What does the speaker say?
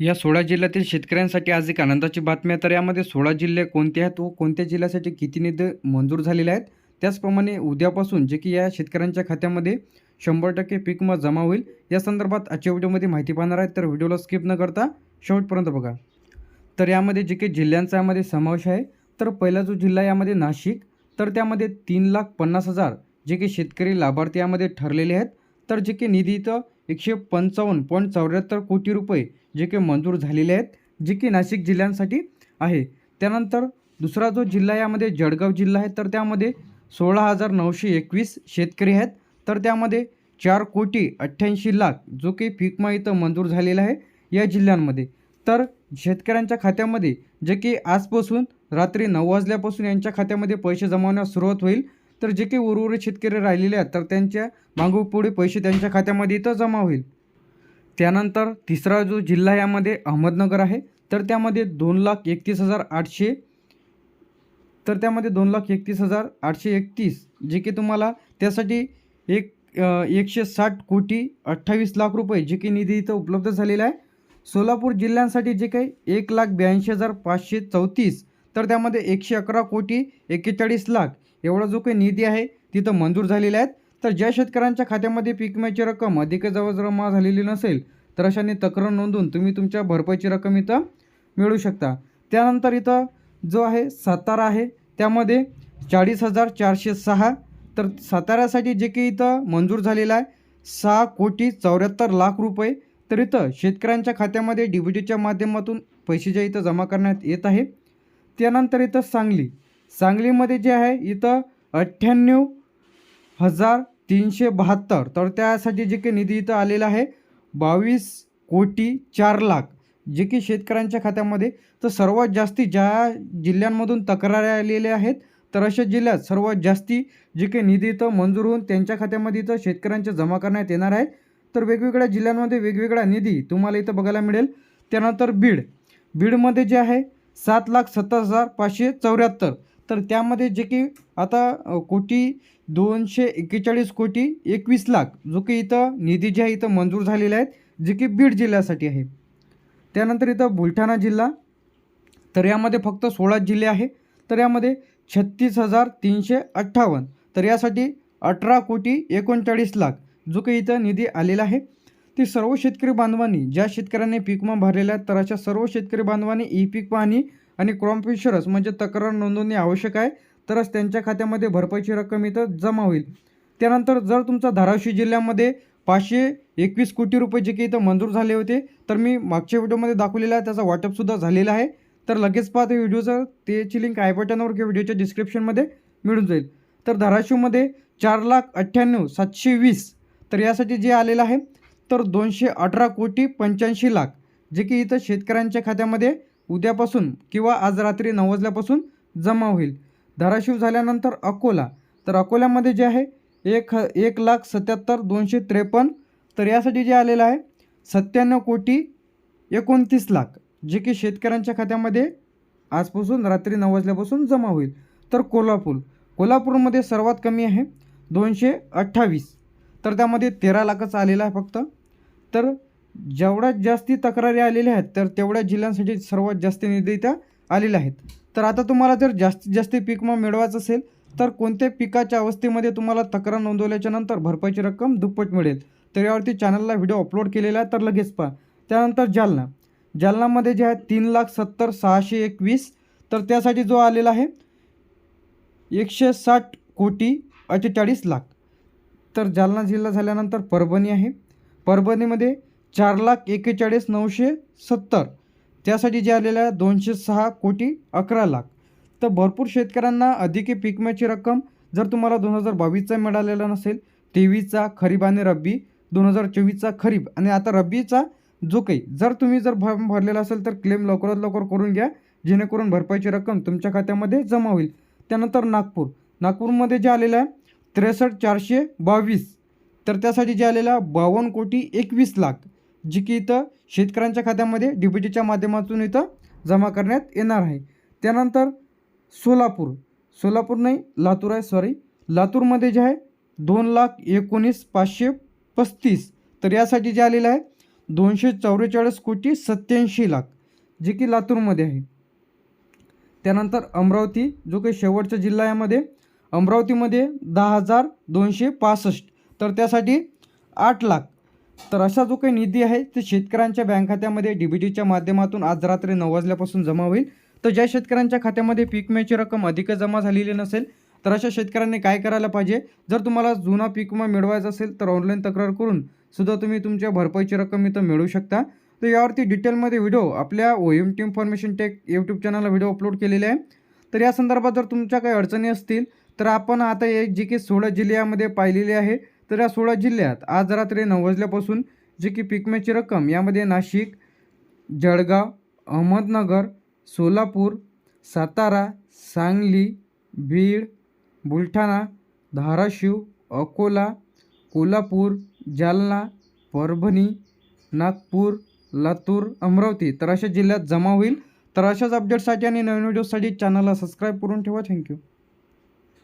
या सोळा जिल्ह्यातील शेतकऱ्यांसाठी आज एक आनंदाची बातमी आहे. तर यामध्ये सोळा जिल्हे कोणते आहेत व कोणत्या जिल्ह्यासाठी किती निधी मंजूर झालेले आहेत? त्याचप्रमाणे उद्यापासून जे की या शेतकऱ्यांच्या खात्यामध्ये शंभर टक्के पीक मग जमा होईल. या संदर्भात आजच्या व्हिडिओमध्ये माहिती पाहणार आहेत. तर व्हिडिओला स्किप न करता शेवटपर्यंत बघा. तर यामध्ये जे काही जिल्ह्यांचा यामध्ये समावेश आहे. तर पहिला जो जिल्हा यामध्ये नाशिक तर त्यामध्ये तीन लाख पन्नास हजार जे काही शेतकरी लाभार्थी यामध्ये ठरलेले आहेत. तर जे काही निधी इथं एकशे पंचावन्न पॉईंट चौऱ्याहत्तर कोटी रुपये जे काही मंजूर झालेले आहेत जे की नाशिक जिल्ह्यांसाठी आहे. त्यानंतर दुसरा जो जिल्हा यामध्ये जळगाव जिल्हा आहे तर त्यामध्ये सोळा हजार नऊशे एकवीस शेतकरी आहेत. तर त्यामध्ये चार कोटी अठ्ठ्याऐंशी लाख जो काही पीकमा इथं मंजूर झालेला आहे या जिल्ह्यांमध्ये. तर शेतकऱ्यांच्या खात्यामध्ये जे की आजपासून रात्री नऊ वाजल्यापासून यांच्या खात्यामध्ये पैसे जमावण्यास सुरुवात होईल. तर जे काही उर्वरित शेतकरी राहिलेले आहेत तर त्यांच्या मागोपुढे पैसे त्यांच्या खात्यामध्ये इथं जमा होईल. त्यानंतर तिसरा जो जिल्हा यामध्ये अहमदनगर आहे तर त्यामध्ये दोन लाख एकतीस हजार आठशे तर त्यामध्ये दोन लाख एकतीस हजार आठशे एकतीस जे की तुम्हाला त्यासाठी एक एकशे साठ कोटी अठ्ठावीस लाख रुपये जे की निधी इथं उपलब्ध झालेला आहे. सोलापूर जिल्ह्यांसाठी जे काही एक लाख ब्याऐंशी हजार पाचशे चौतीस तर त्यामध्ये एकशे अकरा कोटी एक्केचाळीस लाख एवढा जो काही निधी आहे तिथं मंजूर झालेला आहेत. तर ज्या शेतकऱ्यांच्या खात्यामध्ये पीक विम्याची रक्कम अधिक जवळ जमा झालेली नसेल तर अशाने तक्रार नोंदवून तुम्ही तुमच्या भरपाईची रक्कम इथं मिळू शकता. त्यानंतर इथं जो आहे सातारा आहे. त्यामध्ये चाळीस हजार चारशे सहा तर साताऱ्यासाठी जे काही इथं मंजूर झालेलं आहे सहा कोटी चौऱ्याहत्तर लाख रुपये. तर इथं शेतकऱ्यांच्या खात्यामध्ये डी बी टीच्या माध्यमातून पैसे जे इथं जमा करण्यात येत आहे त्यानंतर इथं सांगली. सांगलीमध्ये जे आहे इथं अठ्ठ्याण्णव हजार तीनशे बहात्तर. तर त्यासाठी जे काही निधी इथं आलेला आहे बावीस कोटी चार लाख. जे की शेतकऱ्यांच्या खात्यामध्ये. तर सर्वात जास्ती ज्या जिल्ह्यांमधून तक्रारी आलेल्या आहेत तर अशा जिल्ह्यात सर्वात जास्ती जे काही निधी इथं मंजूर होऊन त्यांच्या खात्यामध्ये इथं शेतकऱ्यांच्या जमा करण्यात येणार आहे. तर वेगवेगळ्या जिल्ह्यांमध्ये वेगवेगळा निधी तुम्हाला इथं बघायला मिळेल. त्यानंतर बीड. बीडमध्ये जे आहे सात लाख सत्तर हजार पाचशे चौऱ्याहत्तर. तर त्यामध्ये जे की आता कोटी दोनशे एक्केचाळीस कोटी एकवीस लाख जो की इथं निधी जे आहे इथं मंजूर झालेले आहेत जे की बीड जिल्ह्यासाठी आहे. त्यानंतर इथं बुलढाणा जिल्हा तर यामध्ये फक्त सोळा जिल्हे आहे. तर यामध्ये छत्तीस हजार तीनशे अठ्ठावन्न. तर यासाठी अठरा कोटी एकोणचाळीस लाख जो काही इथं निधी आलेला आहे. ती सर्व शेतकरी बांधवांनी ज्या शेतकऱ्यांनी पीक विमा तर अशा सर्व शेतकरी बांधवांनी ई पीक पाहणी आणि क्रॉप इन्शुरन्स म्हणजे तक्रार नोंदवणे आवश्यक आहे तरच त्यांच्या खात्यामध्ये भरपाईची रक्कम इथं जमा होईल. त्यानंतर जर तुमचा धाराशिव जिल्ह्यामध्ये पाचशे एकवीस कोटी रुपये जे काही इथं मंजूर झाले होते तर मी मागच्या व्हिडिओमध्ये दाखवलेला आहे त्याचा वाटपसुद्धा झालेला आहे. तर लगेच पाहते व्हिडिओचं त्याची लिंक आय बटनवर किंवा व्हिडिओच्या डिस्क्रिप्शनमध्ये मिळून जाईल. तर धाराशिवमध्ये चार लाख अठ्ठ्याण्णव सातशे वीस तर यासाठी जे आलेलं आहे तर दोनशे अठरा कोटी पंच्याऐंशी लाख जे की इथं शेतकऱ्यांच्या खात्यामध्ये उद्यापासून किंवा आज रात्री नऊ वाजल्यापासून जमा होईल. धाराशिव झाल्यानंतर अकोला. तर अकोल्यामध्ये जे आहे एक ह एक लाख सत्याहत्तर दोनशे त्रेपन्न तर यासाठी जे आलेलं आहे सत्त्याण्णव कोटी एकोणतीस लाख जे की शेतकऱ्यांच्या खात्यामध्ये आजपासून रात्री नऊ वाजल्यापासून जमा होईल. तर कोल्हापूर. कोल्हापूरमध्ये सर्वात कमी आहे दोनशे अठ्ठावीस. तर त्यामध्ये तेरा लाखच आलेला आहे फक्त. तर जेवढ्या जास्ती तक्रारी आलेल्या आहेत तर तेवढ्या जिल्ह्यांसाठी सर्वात जास्त निधी त्या आलेल्या आहेत. तर आता तुम्हाला जर जास्तीत जास्त पीक मिळवायचं असेल तर कोणत्या पिकाच्या अवस्थेमध्ये तुम्हाला तक्रार नोंदवल्याच्या नंतर भरपाईची रक्कम दुप्पट मिळेल? तर यावरती चॅनलला व्हिडिओ अपलोड केलेला आहे तर लगेच पहा. त्यानंतर जालना. जालनामध्ये जे आहे तीन लाख सत्तर सहाशे एकवीस तर त्यासाठी जो आलेला आहे एकशे साठ कोटी अठ्ठेचाळीस लाख. तर जालना जिल्हा झाल्यानंतर परभणी आहे. परभणीमध्ये चार लाख एक्केचाळीस नऊशे सत्तर. त्यासाठी जे आलेलं आहे दोनशे सहा कोटी अकरा लाख. तर भरपूर शेतकऱ्यांना अधिक पिकम्याची रक्कम जर तुम्हाला दोन हजार बावीसचा मिळालेला नसेल तेवीसचा खरीप आणि रब्बी दोन हजार चोवीसचा खरीप आणि आता रब्बीचा जो काही जर तुम्ही जर फॉर्म भरलेला असेल तर क्लेम लवकरात लवकर करून घ्या जेणेकरून भरपाईची रक्कम तुमच्या खात्यामध्ये जमा होईल. त्यानंतर नागपूर. नागपूरमध्ये जे आलेलं आहे त्रेसष्ट चारशे बावीस. तर त्यासाठी जे आलेलं आहे बावन्न कोटी एकवीस लाख जी की इथं शेतकऱ्यांच्या खात्यामध्ये डी बी टीच्या माध्यमातून इथं जमा करण्यात येणार आहे. त्यानंतर सोलापूर सोलापूर नाही लातूर आहे सॉरी लातूरमध्ये जे आहे दोन लाख एकोणीस पाचशे पस्तीस. तर यासाठी जे आलेलं आहे दोनशे चौवेचाळीस कोटी सत्याऐंशी लाख जे की लातूरमध्ये आहे. त्यानंतर अमरावती जो काही शेवटचा जिल्हा यामध्ये अमरावतीमध्ये दहा हजार दोनशे पासष्ट. तर त्यासाठी आठ लाख. तर असा जो काही निधी आहे ते शेतकऱ्यांच्या बँक खात्यामध्ये डी बी टीच्या माध्यमातून आज रात्री नऊ वाजल्यापासून जमा होईल. तर ज्या शेतकऱ्यांच्या खात्यामध्ये पीक विम्याची रक्कम अधिक जमा झालेली नसेल तर अशा शेतकऱ्यांनी काय करायला पाहिजे? जर तुम्हाला जुना पीक विमा मिळवायचा असेल तर ऑनलाईन तक्रार करून सुद्धा तुम्ही तुमच्या भरपाईची रक्कम इथं मिळवू शकता. तर यावरती डिटेलमध्ये व्हिडिओ आपल्या O M T information tech YouTube चॅनलला व्हिडिओ अपलोड केलेले आहे. तर या संदर्भात जर तुमच्या काही अडचणी असतील तर आपण आता एक जी की सोळा जिल्ह्यामध्ये पाहिलेली आहे. तर या सोळा जिल्ह्यात आज रात्री नऊ वाजल्यापासून जे की पिकम्याची रक्कम यामध्ये नाशिक जळगाव अहमदनगर सोलापूर सातारा सांगली बीड बुलढाणा धाराशिव अकोला कोल्हापूर जालना परभणी नागपूर लातूर अमरावती. तर अशा जिल्ह्यात जमा होईल. तर अशाच अपडेटसाठी आणि नवीन व्हिडिओसाठी चॅनलला सबस्क्राईब करून ठेवा. थँक्यू